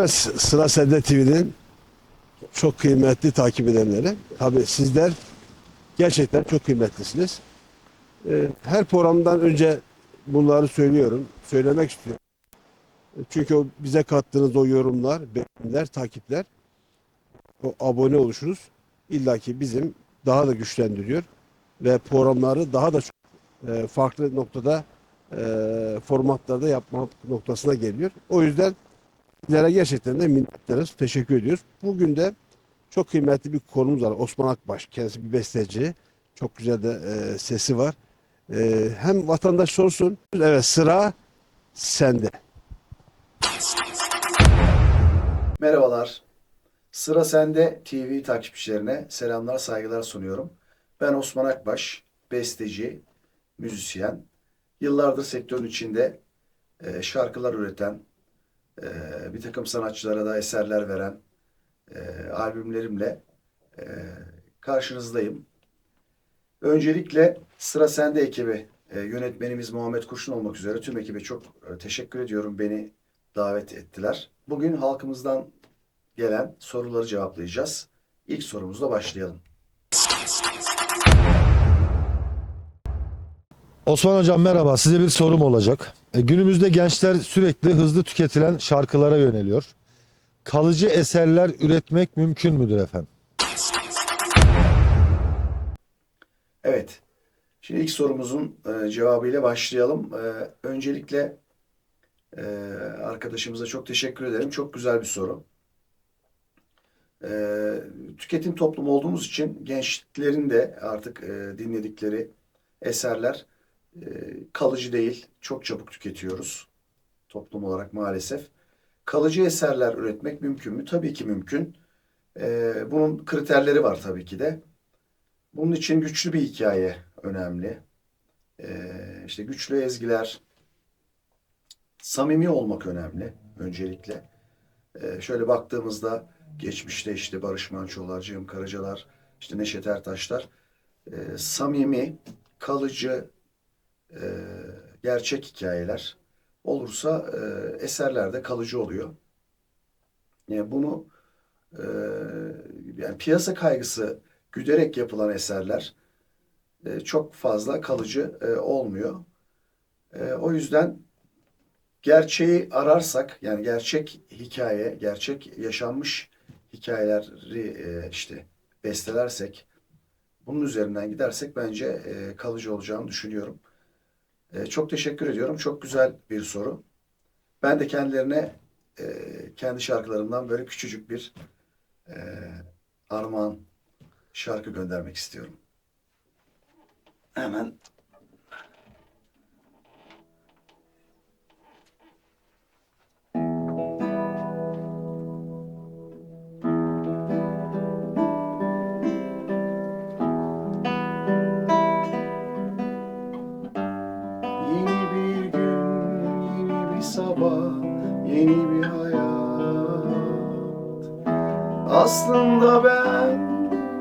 Evet sıra sende TV'nin çok kıymetli takip edenleri. Tabii sizler gerçekten çok kıymetlisiniz. Ee, Her programdan önce bunları söylüyorum. Söylemek istiyorum. Çünkü o bize kattığınız o yorumlar, beğeniler, takipler, o abone oluşunuz illaki bizim daha da güçlendiriyor ve programları daha da çok, e, farklı noktada e, formatlarda yapmak noktasına geliyor. O yüzden sizlere gerçekten de minnettarız. Teşekkür ediyoruz. Bugün de çok kıymetli bir konumuz var. Osman Akbaş. Kendisi bir besteci. Çok güzel de e, sesi var. E, hem vatandaş sorsun. Evet sıra sende. Merhabalar. Sıra Sende TV takipçilerine selamlar, saygılar sunuyorum. Ben Osman Akbaş, besteci, müzisyen. Yıllardır sektörün içinde e, şarkılar üreten, e, bir takım sanatçılara da eserler veren e, albümlerimle e, karşınızdayım. Öncelikle Sıra Sende ekibi, e, yönetmenimiz Muhammed Kurşun olmak üzere tüm ekibe çok e, teşekkür ediyorum. Beni davet ettiler. Bugün halkımızdan gelen soruları cevaplayacağız. İlk sorumuzla başlayalım. Osman Hocam merhaba. Size bir sorum olacak. E, günümüzde gençler sürekli hızlı tüketilen şarkılara yöneliyor. Kalıcı eserler üretmek mümkün müdür efendim? Evet. Şimdi ilk sorumuzun e, cevabıyla başlayalım. E, öncelikle e, arkadaşımıza çok teşekkür ederim. Çok güzel bir soru. E, tüketim toplumu olduğumuz için gençlerin de artık e, dinledikleri eserler e, kalıcı değil. Çok çabuk tüketiyoruz toplum olarak maalesef. Kalıcı eserler üretmek mümkün mü? Tabii ki mümkün. E, bunun kriterleri var tabii ki de. Bunun için güçlü bir hikaye önemli. Ee, işte güçlü ezgiler, samimi olmak önemli öncelikle. Ee, şöyle baktığımızda geçmişte işte Barış Manço'lar, Cem Karacalar, işte Neşet Ertaşlar e, samimi, kalıcı, e, gerçek hikayeler olursa e, eserler de kalıcı oluyor. Yani bunu e, yani piyasa kaygısı güderek yapılan eserler e, çok fazla kalıcı e, olmuyor. E, o yüzden gerçeği ararsak yani gerçek hikaye, gerçek yaşanmış hikayeleri e, işte bestelersek bunun üzerinden gidersek bence e, kalıcı olacağını düşünüyorum. E, çok teşekkür ediyorum. Çok güzel bir soru. Ben de kendilerine e, kendi şarkılarımdan böyle küçücük bir e, armağan şarkı göndermek istiyorum. Hemen yeni bir hayat. Aslında ben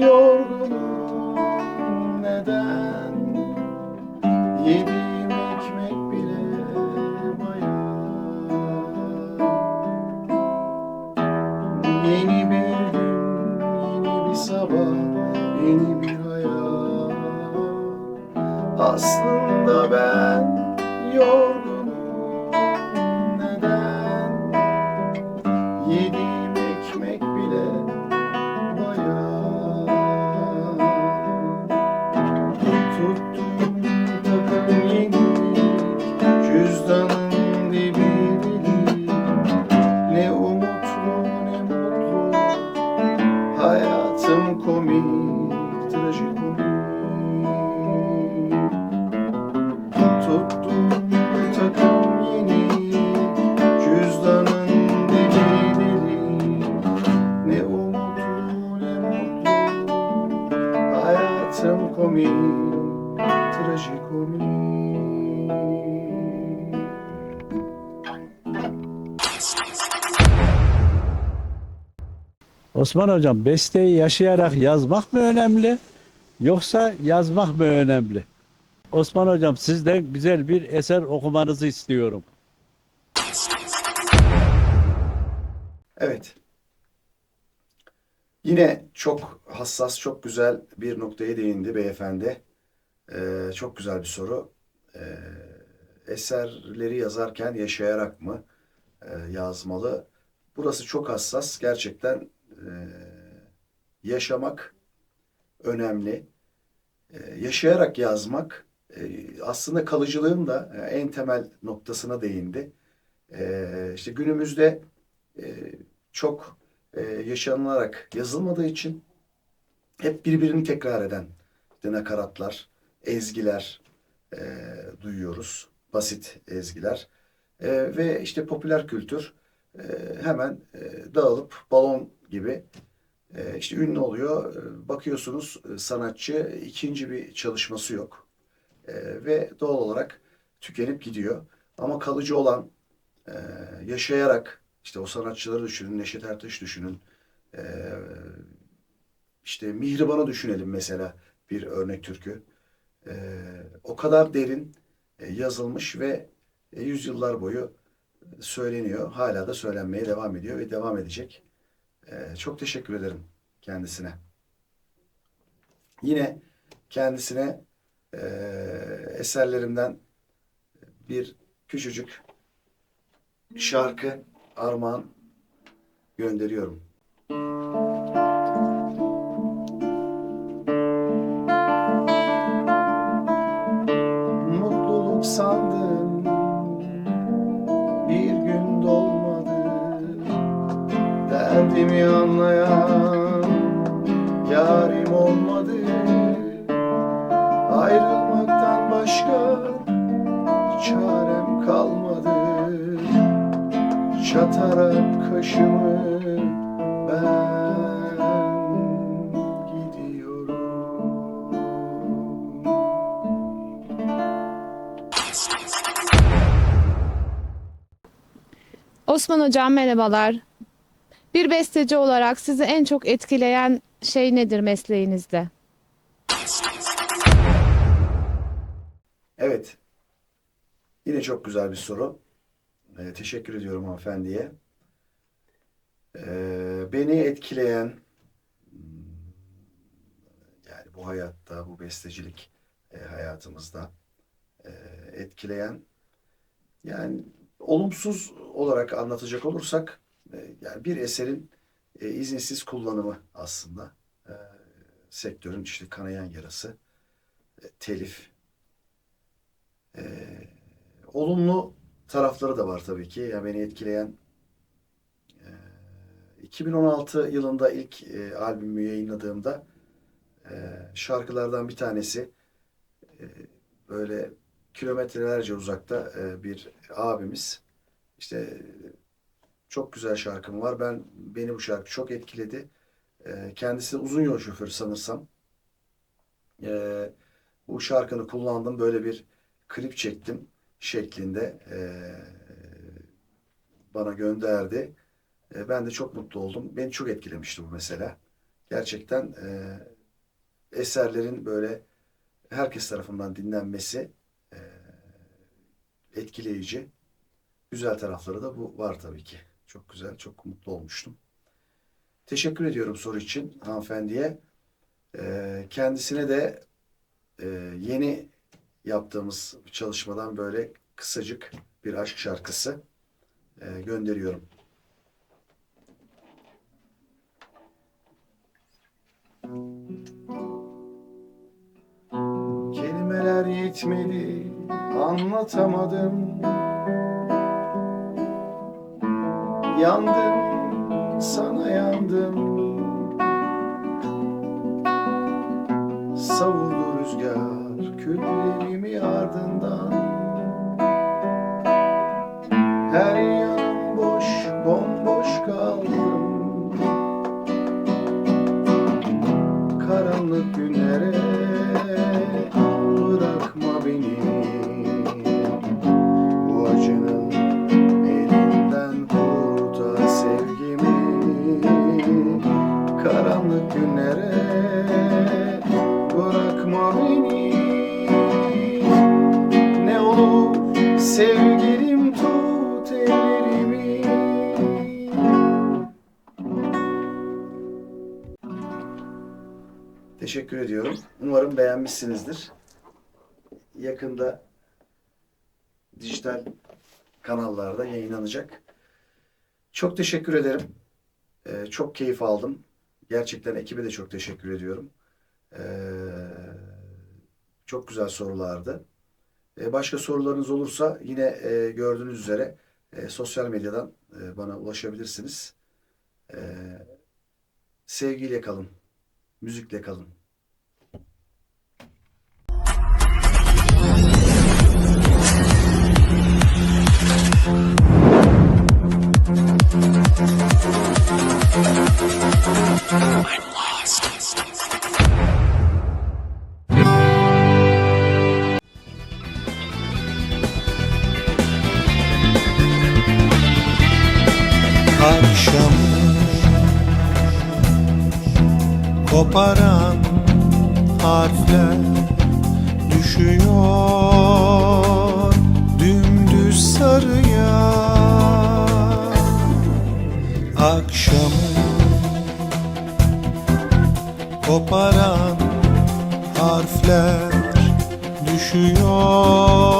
yorgunum neden? Yediğim ekmek bile bayat. Yeni bir gün, yeni bir sabah, yeni bir hayat. Aslında ben yorgunum hayatım komik, trajikomik. Osman Hocam besteyi yaşayarak yazmak mı önemli yoksa yazmak mı önemli? Osman Hocam sizden güzel bir eser okumanızı istiyorum. Evet. Yine çok hassas, çok güzel bir noktaya değindi beyefendi. Ee, çok güzel bir soru. Ee, eserleri yazarken yaşayarak mı e, yazmalı? Burası çok hassas. Gerçekten e, yaşamak önemli. E, yaşayarak yazmak e, aslında kalıcılığın da e, en temel noktasına değindi. E, işte günümüzde e, çok e, yaşanılarak yazılmadığı için hep birbirini tekrar eden işte nakaratlar, ezgiler e, duyuyoruz. Basit ezgiler. E, ve işte popüler kültür e, hemen e, dağılıp balon gibi e, işte ünlü oluyor. E, Bakıyorsunuz e, sanatçı ikinci bir çalışması yok. E, ve doğal olarak tükenip gidiyor. Ama kalıcı olan e, yaşayarak işte o sanatçıları düşünün, Neşet Ertaş düşünün. E, işte Mihriban'ı düşünelim mesela bir örnek türkü. E, o kadar derin e, yazılmış ve e, yüzyıllar boyu söyleniyor. Hala da söylenmeye devam ediyor ve devam edecek. E, çok teşekkür ederim kendisine. Yine kendisine e, eserlerimden bir küçücük şarkı armağan gönderiyorum. Mutluluk sandım bir gün dolmadı. Derdimi anlayan yarim olmadı. Ayrılmaktan başka çarem kalmadı Çatarak kaşımı ben gidiyorum Osman Hocam merhabalar. Bir besteci olarak sizi en çok etkileyen şey nedir mesleğinizde? Evet. Yine çok güzel bir soru. Ee, teşekkür ediyorum hanımefendiye. Ee, beni etkileyen hmm, yani bu hayatta, bu bestecilik e, hayatımızda e, etkileyen yani olumsuz olarak anlatacak olursak e, yani bir eserin e, izinsiz kullanımı aslında E, sektörün işte kanayan yarası e, telif ee, olumlu tarafları da var tabii ki. Yani beni etkileyen e, 2016 yılında ilk e, albümü yayınladığımda e, şarkılardan bir tanesi e, böyle kilometrelerce uzakta e, bir abimiz işte çok güzel şarkım var. Ben beni bu şarkı çok etkiledi. E, kendisi uzun yol şoförü sanırsam. E, bu şarkını kullandım. Böyle bir klip çektim şeklinde eee, bana gönderdi. E, ben de çok mutlu oldum. Beni çok etkilemişti bu mesela. Gerçekten eee, eserlerin böyle herkes tarafından dinlenmesi eee, etkileyici. Güzel tarafları da bu var tabii ki. Çok güzel, çok mutlu olmuştum. Teşekkür ediyorum soru için hanımefendiye. Eee, kendisine de eee, yeni yaptığımız çalışmadan böyle kısacık bir aşk şarkısı e, gönderiyorum. Kelimeler yetmedi, anlatamadım. Yandım, sana yandım. Savurdu rüzgar küllerimi ardından Her yanım Teşekkür ediyorum. Umarım beğenmişsinizdir. Yakında dijital kanallarda yayınlanacak. Çok teşekkür ederim. Ee, çok keyif aldım. Gerçekten ekibe de çok teşekkür ediyorum. Ee, çok güzel sorulardı. Ee, başka sorularınız olursa yine e, gördüğünüz üzere e, sosyal medyadan e, bana ulaşabilirsiniz. Ee, sevgiyle kalın. Müzikle kalın. Akşam koparan harfler düşüyor dümdüz sarıya. Akşam koparan harfler düşüyor